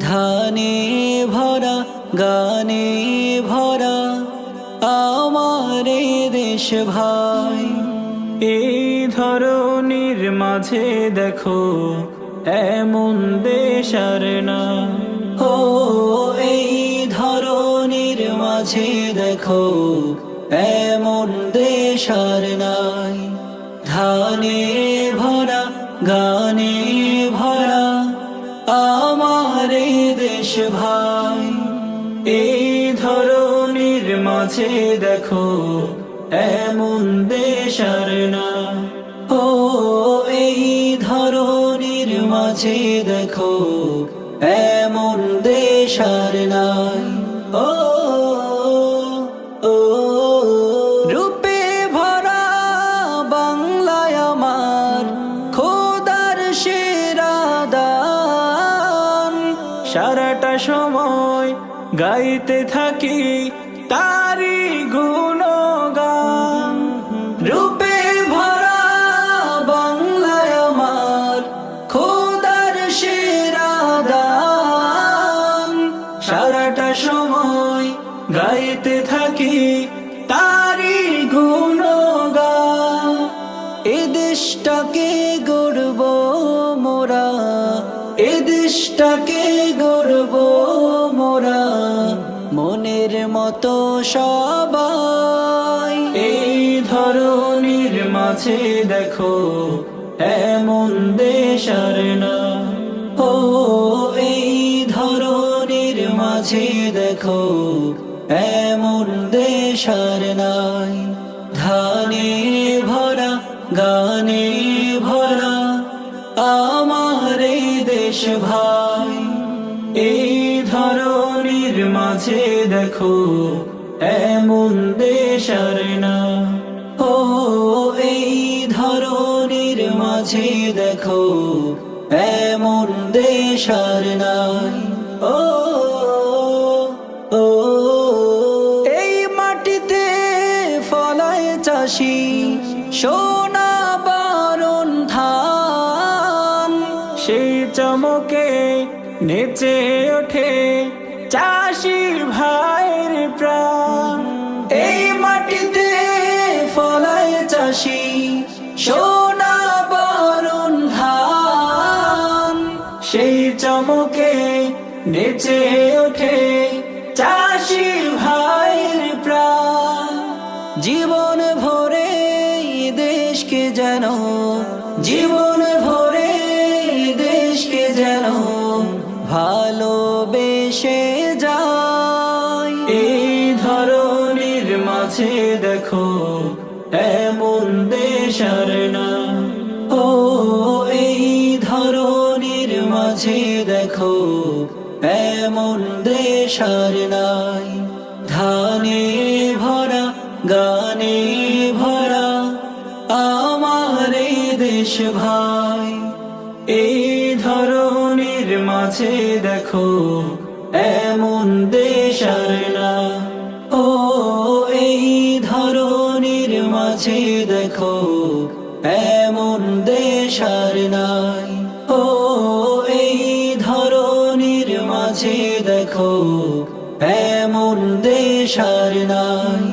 ধানে ভরা, গানে ভরা আমার দেশ ভাই। এই ধরনের মাঝে দেখো, এমন দেশ আর না। ও, এই ধরনের মাঝে দেখো এমন দেশ আর নাই। ধানে ভরা, গানে ভরা আমার দেশ ভাই। এই ধরনের মাঝে দেখো এমন দেশ আর না ও, এই ধরনের মাঝে দেখো এমন দেশ আর নাই। ও সারাটা সময় গাইতে থাকি তারি গুণগান। রূপে ভরা বাংলায় আমার খোদার সেরা দান সারাটা সময় গাইতে থাকি তারি গুণগান। এ দেশটাকে গড়ব মোরা, এ দেশটাকে মনের মতো সবাই। এই ধরনের মাঝে দেখো, এমন দেশ আর না। ও, এই ধরনের মাঝে দেখো, এমন দেশ আর নাই। ধানে ভরা, গানে ভরা, আমার এই দেশ ভাই। মাঝে দেখো, এমন দেশ আর না। ও, এই ধরনের মাঝে দেখো, এমন দেশ আর নাই। ও ও, এই মাটিতে ফলায় চাষি, সোনা বারণ ধান। সেই চমকে নেচে ওঠে চাষি ভাইয়ের প্রাণ। এই মাটিতে ফলায় চাষি সোনা বারণ ধান। সেই চমকে নেচে ওঠে চাষি ভাইয়ের প্রাণ। জীবন ভরে দেশকে যেন, জীবন ভরে দেশকে যেন ভালোবেসে মাঝে দেখো, এমন দেশ আর না। ও, এই ধরনের মাঝে দেখো, এমন দেশ আর নাই। ধানে ভরা, গানে ভরা, আমার দেশ ভাই। এই ধরনের মাঝে দেখো, এমন দেশ আর না মাঝে দেখো এমন দেশ আর নাই। ও, এই ধরনের মাঝে দেখো এমন দেশ আর নাই।